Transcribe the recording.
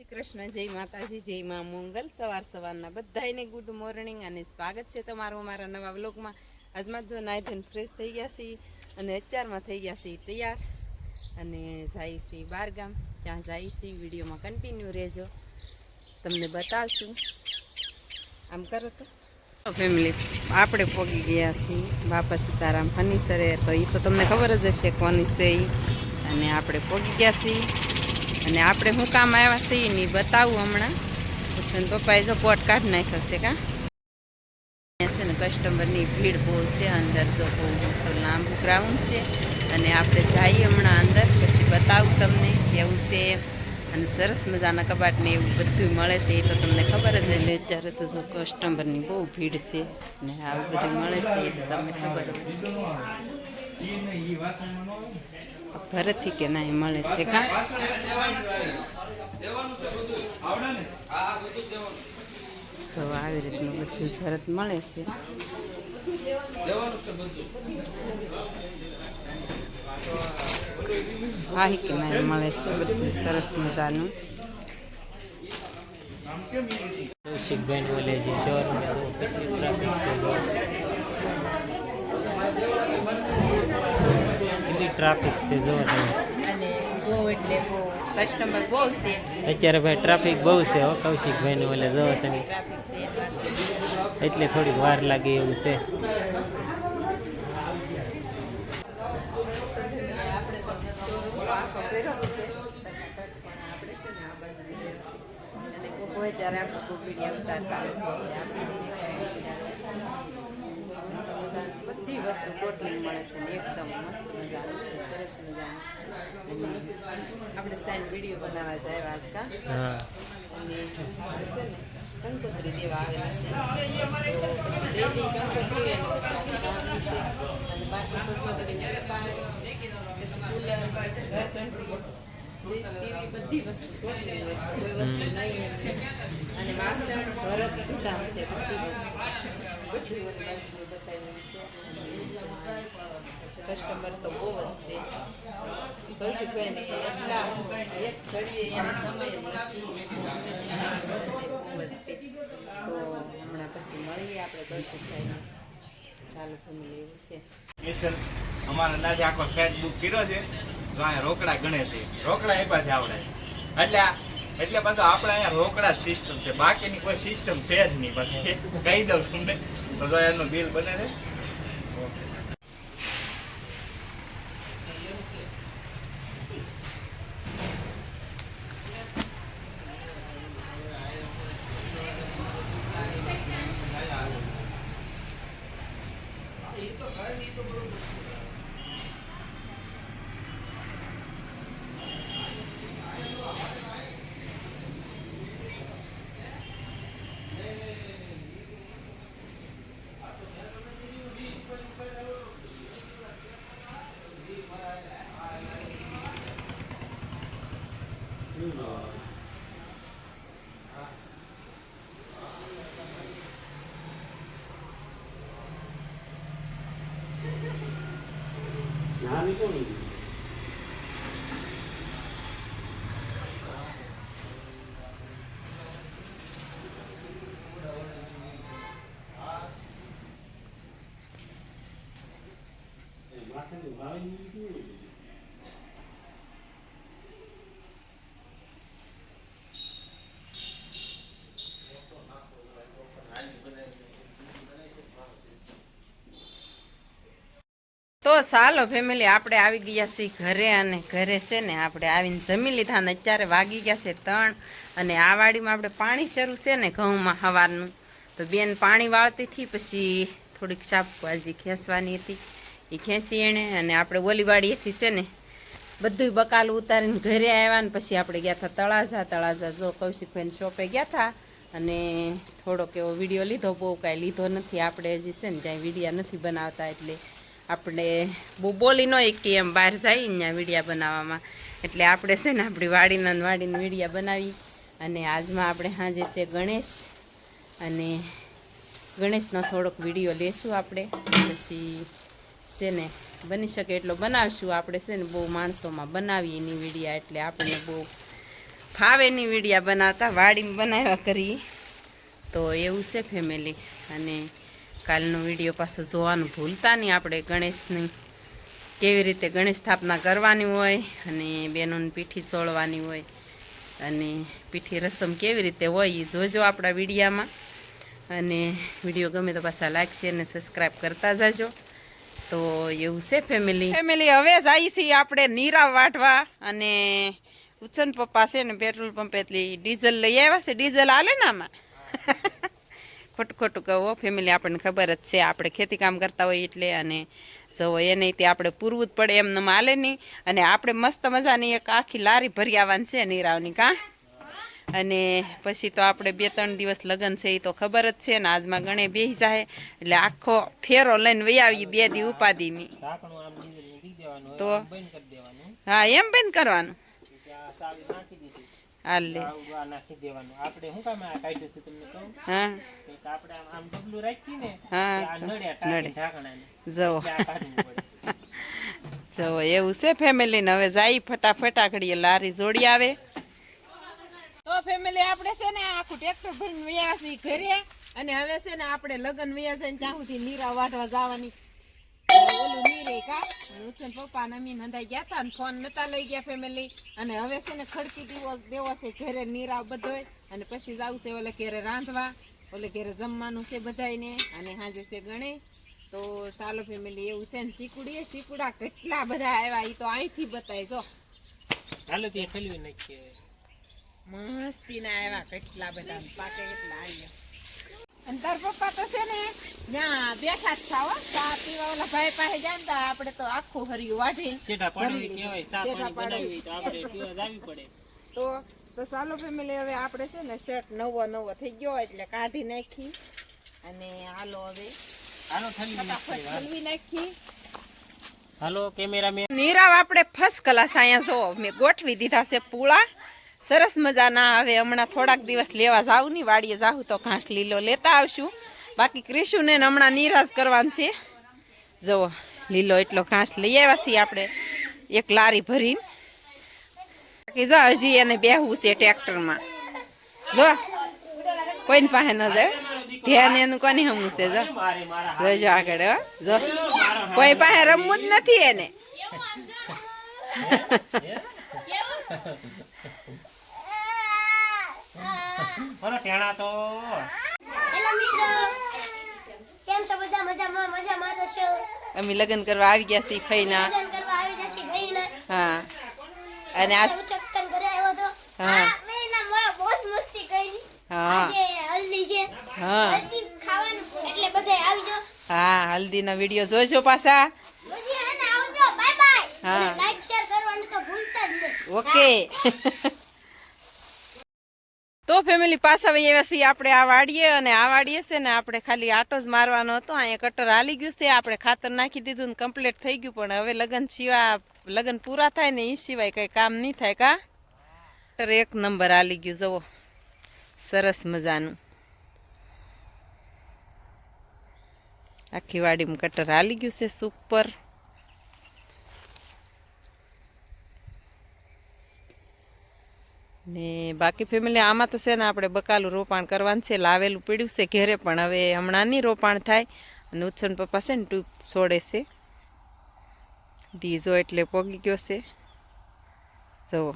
શ્રી કૃષ્ણ, જય માતાજી, જય મા મંગલ. સવાર સવારના બધાને ગુડ મોર્નિંગ અને સ્વાગત છે તમારું અમારા નવા વ્લોગમાં. આજમાં જ નાઈ ધન ફ્રેશ થઈ ગયા છીએ અને અત્યારમાં થઈ ગયા છીએ તૈયાર. અને જાય છીએ બહારગામ ત્યાં જાય છીએ. વિડીયોમાં કન્ટિન્યુ રહેજો. તમને બતાવશું. આમ કરો તો. ફેમિલી આપણે પોગી ગયા છીએ. બાપા સીતારામ ફનીસરે તો એ તો તમને ખબર જ હશે કોની છે. અને આપણે પોગી ગયા છીએ. અને આપણે શું કામ આવ્યા છીએ નહીં બતાવું હમણાં. પછી પપ્પાએ જો કોટ કાઢી નાખ્યો છે કા? છે ને કસ્ટમરની ભીડ બહુ છે, અંદર જો બહુ મોટું લાંબુ ગ્રાઉન્ડ છે. અને આપણે જઈએ હમણાં અંદર, પછી બતાવું તમને કેવું છે. અને સરસ મજાના કબાટને એવું બધું મળે છે એ તો તમને ખબર જ ને અત્યારે તો જો કસ્ટમરની બહુ ભીડ છે ને આવું બધું મળે છે એ તો તમને ખબર ભરતથી કે ના મળે છે કા જો આવી રીતનું બધું ભરત મળે છે. વાહી કે ના મળે છે બધું સરસ મજાનું. કૌશિકભાઈ ટ્રાફિક છે. કેટલી ટ્રાફિક છે જો તમે. એટલે અત્યારે ભાઈ ટ્રાફિક બહુ છે હો કૌશિકભાઈનું ને ઓલે જો તમે એટલે થોડીક વાર લાગે એવું છે. ત્યારે આપણે હોય એટલે આપણે બધી વસ્તુ ટોટલી મળે છે ને એકદમ મસ્ત મજાનું છે સરસ મજાનું અને આપણે સાઈન વીડિયો બનાવવા જાય આજકા અને છે ને કંકોત્રી દેવા આવેલા છે દેવી કંકોત્રી અને બાકી તો શું સ્કૂલ ઘર કંટ્રી બધી વસ્તુ વસ્તુ કોઈ વસ્તુ નહીં એમ. અને વાસણ, ભરત સુદામ છે? બધી વસ્તુ. છે. કસ્ટમર તો બહુ છે. કૌશિકભાઈને એટલા એક ઘડીએ એને સમય બહુ જ તે. હમણાં પછી મળીએ આપણે કૌશિકભાઈને ચાલુ ફેમિલી એવું છે અમારા અંદાજે આખો સેટ બુક છે. તો આ રોકડા ગણે છે. રોકડા એ પાછા આવડે. એટલે એટલે પાછું આપણે અહીંયા રોકડા સિસ્ટમ છે. બાકીની કોઈ સિસ્ટમ છે જ નહીં. પછી કહી દઉં તમને. એનું બિલ બને છે. તો జ్ఞానితో ఉంది ચાલો ફેમિલી આપણે આવી ગયા છીએ ઘરે અને ઘરે છે ને આપણે આવીને જમી લીધા ને અત્યારે વાગી ગયા છે ત્રણ અને આ વાડીમાં આપણે પાણી શરૂ છે ને ઘઉંમાં હવારનું તો બેન પાણી વાળતી હતી, પછી થોડીક શાકભાજી ખેંચવાની હતી. એ ખેંચી એણે અને આપણે ઓલી વાડીએથી છે ને બધું બકાલું ઉતારીને ઘરે આવ્યા ને પછી આપણે ગયા હતા તળાજા. તળાજા જો કૌશિકભાઈને શોપે ગયા હતા અને થોડોક એવો વીડિયો લીધો, બહુ કાંઈ લીધો નથી. આપણે હજી છે ને ત્યાં વિડીયા નથી બનાવતા એટલે આપણે બહુ બોલી ન કે એમ બહાર જાય અહીંયા વિડીયા બનાવવામાં. એટલે આપણે છે ને આપણી વાડીના વાડીને વિડીયા બનાવી અને આજમાં આપણે સાંજે છે ગણેશ અને ગણેશનો થોડોક વીડિયો લેશું આપણે. પછી છે ને બની શકે એટલો બનાવશું. આપણે છે ને બહુ માણસોમાં બનાવીએ એની વિડીયા એટલે આપણે બહુ ફાવેની વીડિયા બનાવતા. વાડીમાં બનાવ્યા કરીએ. તો એવું છે ફેમિલી અને કાલનો વીડિયો પાછો જોવાનું ભૂલતા નહીં આપણે ગણેશની. કેવી રીતે ગણેશ સ્થાપના કરવાની હોય અને બહેનોની પીઠી સોળવાની હોય અને પીઠી રસમ કેવી રીતે હોય એ જોજો આપણા વિડીયામાં. અને વીડિયો ગમે તો પાછા લાઈક, શેર અને સબસ્ક્રાઈબ કરતા જજો. તો એવું છે ફેમિલી ફેમિલી હવે જ આવી છીએ આપણે નીરા વાટવા અને ઉચ્ચન પપ્પા છે ને પેટ્રોલ પંપેથી ડીઝલ લઈ આવ્યા છે. ડીઝલ હાલે ને આમાં? ખોટું ખોટું કહો ફેમિલી આપણને ખબર જ છે. આપણે ખેતી કામ કરતા હોઈએ એટલે અને જો એને તે આપણે પૂરવું જ પડે એમને માલે નહીં. અને આપણે મસ્ત મજાની એક આખી લારી ભરી આવવાની છે નીરાવની કાં? અને પછી તો આપણે બે ત્રણ દિવસ લગ્ન છે એ તો ખબર જ છે. ને આજમાં ગણે બેસી જાય એટલે આખો ફેરો લઈને વહી આવી બે દી ઉપાધિની. તો? હા એમ બંધ કરવાનું. હાલ. લે આવું આ નાખી દેવાનું. આપણે શું કામ આ કાઢ્યું છે તમને કહું? હા. કે આપણે આમ આમ ડબલું રાખી ને આ નડ્યા ટાંકી ઢાંકણાને. જવો. એવું છે ફેમિલીને હવે જાય ફટાફટ આકડીએ લારી જોડી આવે. તો ફેમિલી આપણે છે ને આખું ટ્રેક્ટર ભરીને વ્યાસી છીએ ઘરે. અને હવે છે ને આપણે લગન વ્યાસ છે ત્યાં સુધી નીરા વાટવા જવાની. છે ને ને અમી નંદાઈ ગયા હતા ને ફોન નતા લઈ ગયા ફેમિલી અને હવે છે ને ખડકી દેવો દેવો છે ઘરે નીરા બધોય. અને પછી જવું છે ઓલે ઘરે રાંધવા ઓલે ઘરે જમવાનું છે બધાયને. અને સાંજે છે ગણે તો સાલો ફેમિલી એવું છે ને ચીકુડીએ ચીકુડા કેટલા બધા આવ્યા એ તો અહીંથી બતાય જો. હાલો તે નાખીએ. આવ્યા કેટલા બધા. પાકે કેટલા આવ્યા. અને તાર પપ્પા તો છે ને ત્યાં બેઠા જ થાવ ચા પીવા ઓલા ભાઈ પાસે જાય તો આપણે તો આખું હર્યું વાઢી શેઠા પાડવી કહેવાય લીધું. પાણી બનાવી તો આપણે પીવા જાવી પડે. તો તો સાલો ફેમિલી હવે આપણે છે ને શર્ટ નવો નવો થઈ ગયો એટલે કાઢી નાખી. અને હાલો હવે હાલો ઠલવી નાખી હાલો કેમેરામેન. નીરાવ આપણે ફર્સ્ટ ક્લાસ અહીંયા જો મેં ગોઠવી દીધા છે પૂળા. સરસ મજાના. હવે હમણાં થોડાક દિવસ લેવા જાઉં ની, વાડીએ જાઉં તો ઘાસ લીલો લેતા આવશું. બાકી ક્રિશુને હમણાં નિરાશ કરવાનું છે. જુઓ, લીલો એટલો ઘાસ લઈ આવ્યા છીએ આપણે, એક લારી ભરીને. બાકી જો હજી એને બેહવું છે ટ્રેક્ટરમાં. જો, કોઈની પાસે ન જાય. ધ્યાન એનું કોની હમું છે, જો. જોજો આગળ જો, કોઈ પાસે રમવું જ નથી એને. બોલો ટેણા તો. હેલો મિત્રો. કેમ છો? બધા મજામાં? મજામાં તો છો અમે લગ્ન કરવા આવી ગયા છીએ ફઈના. લગ્ન કરવા આવી ગયા છીએ ફઈના. હા. અને આ ચક્કર ઘરે આવ્યો તો? હા. આ ભાઈના બોસ મસ્તી કરી. હા. આજે હલ્દી છે. હા. હલ્દી ખાવાનું એટલે બધા આવજો. હા હલ્દીના વીડિયો જોજો પાછા. આવજો. Bye bye. હા. લાઈક શેર કરવાનું તો ભૂલતા જ નહીં. ઓકે તો ફેમિલી પાછા આવ્યા છીએ આપણે આ વાડીએ અને આ વાડીએ છે ને આપણે ખાલી આટો જ મારવાનો હતો. અહીંયા કટર હાલી ગયું છે. આપણે ખાતર નાખી દીધું ને કમ્પ્લીટ થઈ ગયું. પણ હવે લગ્ન સિવાય લગ્ન પૂરા થાય ને એ સિવાય કંઈ કામ નહીં થાય કા? કટર એક નંબર હાલી ગયું. જવો સરસ મજાનું. આખી વાડીમાં કટર હાલી ગયું છે. સુપર ને બાકી ફેમિલી, આમાં તો છે ને આપણે બકાલું રોપાણ કરવાનું છે, લાવેલું પીડ્યું છે ઘેરે, પણ હવે હમણાં નહીં રોપાણ થાય અને ઉચ્છન પપ્પા છે ને ટ્યુબ છોડે છે. દીજો એટલે પોગી ગયો છે. જુઓ.